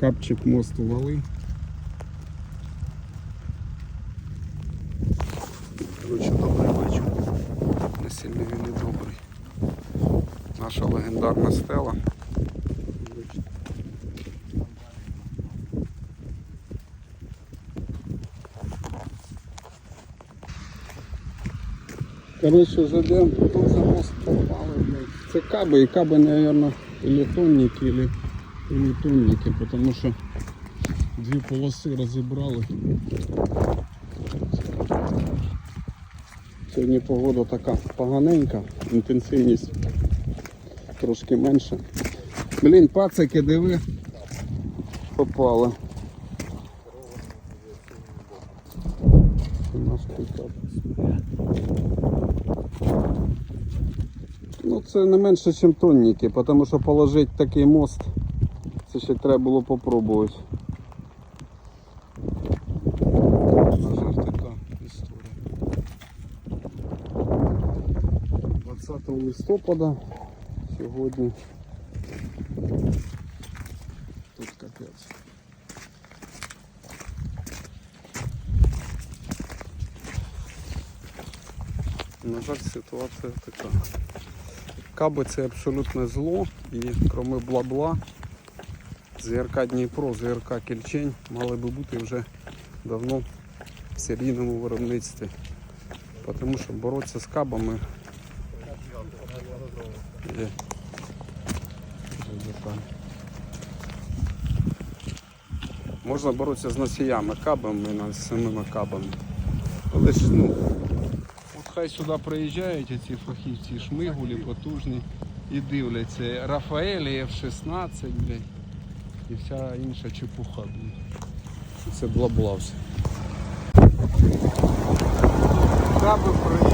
Капчик мост увалив. Коротше, добрий вечір. Не сильно він і добрий. Наша легендарна стела. Коротше, зайдемо, потім за мост попали. Це каби, і каби, мабуть, или тонники, или, или тонники, тому що дві полоси розібрали. Сьогодні погода така поганенька, інтенсивність трошки менша. Блін, пацики, диви, попали. Ну це не менше, ніж тонніки, тому що положити такий мост, це ще треба було попробувати. На жаль, така історія. 20 листопада сьогодні. Тут капець. На жаль, ситуація така. Каби це абсолютне зло і крім бла-бла, ЗРК Дніпро, ЗРК Кільчень мали би бути вже давно в серійному виробництві. Тому що боротися з кабами. Можна боротися з носіями кабами, з самими кабами. Але ж ну, От хай сюди приїжджають ці фахівці, шмигулі, потужні і дивляться. Рафаелі F-16, блядь, і вся інша чепуха. Це бла-бла все. При